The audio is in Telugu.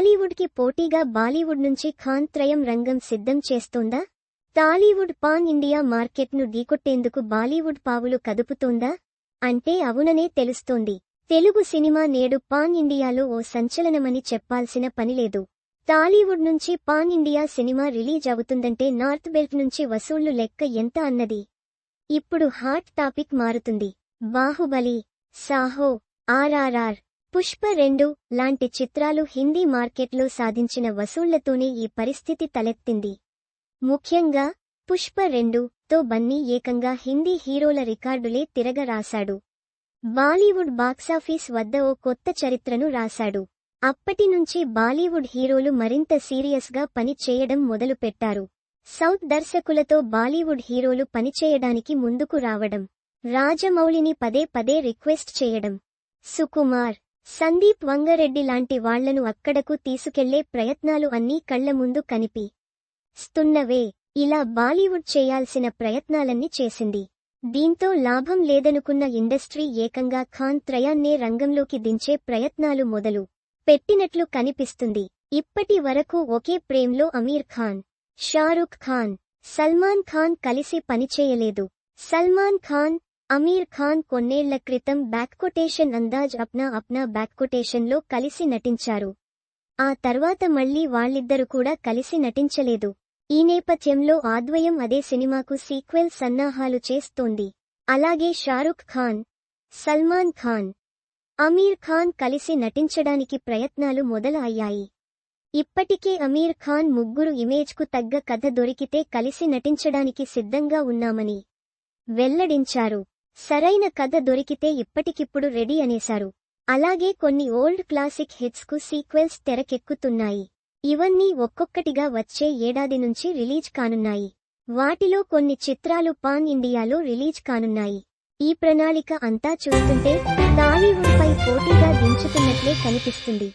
టాలీవుడ్కి పోటీగా బాలీవుడ్ నుంచి ఖాన్ త్రయం రంగం సిద్ధం చేస్తోందా? టాలీవుడ్ పాన్ ఇండియా మార్కెట్ను ఢీకొట్టేందుకు బాలీవుడ్ పావులు కదుపుతోందా? అంటే అవుననే తెలుస్తోంది. తెలుగు సినిమా నేడు పాన్ ఇండియాలో ఓ సంచలనమని చెప్పాల్సిన పనిలేదు. టాలీవుడ్ నుంచి పాన్ ఇండియా సినిమా రిలీజ్ అవుతుందంటే నార్త్ బెల్ట్ నుంచి వసూళ్ళు లెక్క ఎంత అన్నది? ఇప్పుడు హాట్ టాపిక్ మారుతుంది. బాహుబలి సాహో ఆర్ఆర్ఆర్ పుష్ప రెండు లాంటి చిత్రాలు హిందీ మార్కెట్లో సాధించిన వసూళ్ళతోనే ఈ పరిస్థితి తలెత్తింది. ముఖ్యంగా పుష్ప రెండు తో బన్నీ ఏకంగా హిందీ హీరోల రికార్డులే తిరగరాశాడు. బాలీవుడ్ బాక్సాఫీస్ వద్ద ఓ కొత్త చరిత్రను రాశాడు. అప్పటినుంచి బాలీవుడ్ హీరోలు మరింత సీరియస్గా పని చేయడం మొదలుపెట్టారు. సౌత్ దర్శకులతో బాలీవుడ్ హీరోలు పనిచేయడానికి ముందుకు రావడం రాజమౌళిని పదే పదే రిక్వెస్ట్ చేయడం. సుకుమార్ సందీప్ వంగరెడ్డి లాంటి వాళ్ళను అక్కడకు తీసుకెళ్ళే ప్రయత్నాలు అన్నీ కళ్ళ ముందు కనిపి స్తున్నవే. ఇలా బాలీవుడ్ చేయాల్సిన ప్రయత్నాలన్నీ చేసింది. దీంతో లాభం లేదనుకున్న ఇండస్ట్రీ ఏకంగా ఖాన్ త్రయాన్నే రంగంలోకి దించే ప్రయత్నాలు మొదలు పెట్టినట్లు కనిపిస్తుంది. ఇప్పటి వరకు ఒకే ప్రేమ్లో అమీర్ ఖాన్ షారుఖ్ ఖాన్ సల్మాన్ ఖాన్ కలిసి పనిచేయలేదు సల్మాన్ ఖాన్ అమీర్ ఖాన్ కొన్నేళ్ళ క్రితం బ్యాక్కొటేషన్ అందాజ్ అప్నా అప్నా బ్యాక్కొటేషన్లో కలిసి నటించారు. ఆ తర్వాత మళ్ళీ వాళ్ళిద్దరు కూడా కలిసి నటించలేదు. ఈ నేపథ్యంలో ఆద్వయం అదే సినిమాకు సీక్వెల్ సన్నాహాలు చేస్తోంది. అలాగే షారుఖ్ ఖాన్ సల్మాన్ ఖాన్ అమీర్ ఖాన్ కలిసి నటించడానికి ప్రయత్నాలు మొదలు అయ్యాయి ఇప్పటికే అమీర్ ఖాన్ ముగ్గురు ఇమేజ్కు తగ్గ కథ దొరికితే కలిసి నటించడానికి సిద్ధంగా ఉన్నామని వెల్లడించారు. సరైన కథ దొరికితే ఇప్పటికిప్పుడు రెడీ అనేశారు. అలాగే కొన్ని ఓల్డ్ క్లాసిక్ హిట్స్కు సీక్వెల్స్ తెరకెక్కుతున్నాయి. ఇవన్నీ ఒక్కొక్కటిగా వచ్చే ఏడాది నుంచి రిలీజ్ కానున్నాయి. వాటిలో కొన్ని చిత్రాలు పాన్ ఇండియాలో రిలీజ్ కానున్నాయి. ఈ ప్రణాళిక అంతా చూస్తుంటే టాలీవుడ్ పై పోటీగా దించుతున్నట్లే కనిపిస్తుంది.